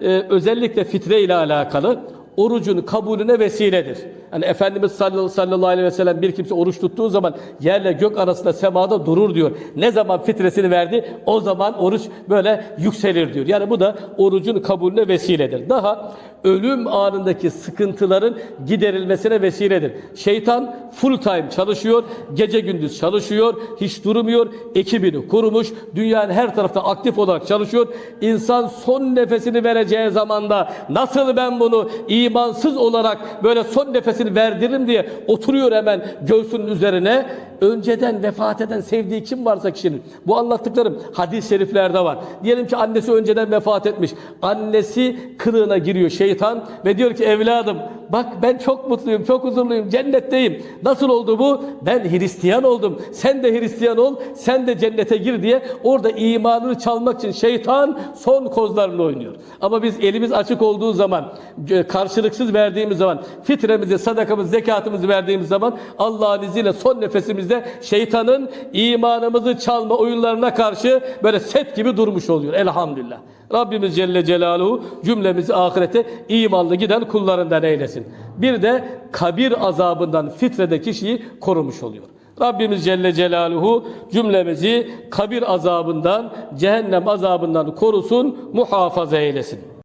Ee, özellikle fitre ile alakalı orucun kabulüne vesiledir. Yani Efendimiz sallallahu aleyhi ve sellem bir kimse oruç tuttuğu zaman yerle gök arasında semada durur diyor. Ne zaman fitresini verdi o zaman oruç böyle yükselir diyor. Yani bu da orucun kabulüne vesiledir. Daha ölüm anındaki sıkıntıların giderilmesine vesiledir. Şeytan full time çalışıyor, gece gündüz çalışıyor, hiç durmuyor, ekibini kurmuş, dünyanın her tarafta aktif olarak çalışıyor. İnsan son nefesini vereceği zamanda nasıl ben bunu imansız olarak böyle son nefesini verdiririm diye oturuyor hemen göğsünün üzerine. Önceden vefat eden sevdiği kim varsa kişinin. Bu anlattıklarım hadis-i şeriflerde var. Diyelim ki annesi önceden vefat etmiş. Annesi kılığına giriyor şeytan ve diyor ki evladım bak ben çok mutluyum, çok huzurluyum, cennetteyim. Nasıl oldu bu? Ben Hristiyan oldum. Sen de Hristiyan ol, sen de cennete gir diye orada imanını çalmak için şeytan son kozlarını oynuyor. Ama biz elimiz açık olduğu zaman, e, karşılıksız verdiğimiz zaman, fitremizi, sadakamızı, zekatımızı verdiğimiz zaman Allah'ın izniyle son nefesimizde şeytanın imanımızı çalma oyunlarına karşı böyle set gibi durmuş oluyor. Elhamdülillah. Rabbimiz Celle Celaluhu cümlemizi ahirete imanlı giden kullarından eylesin. Bir de kabir azabından fitrede kişiyi korumuş oluyor. Rabbimiz Celle Celaluhu cümlemizi kabir azabından, cehennem azabından korusun, muhafaza eylesin.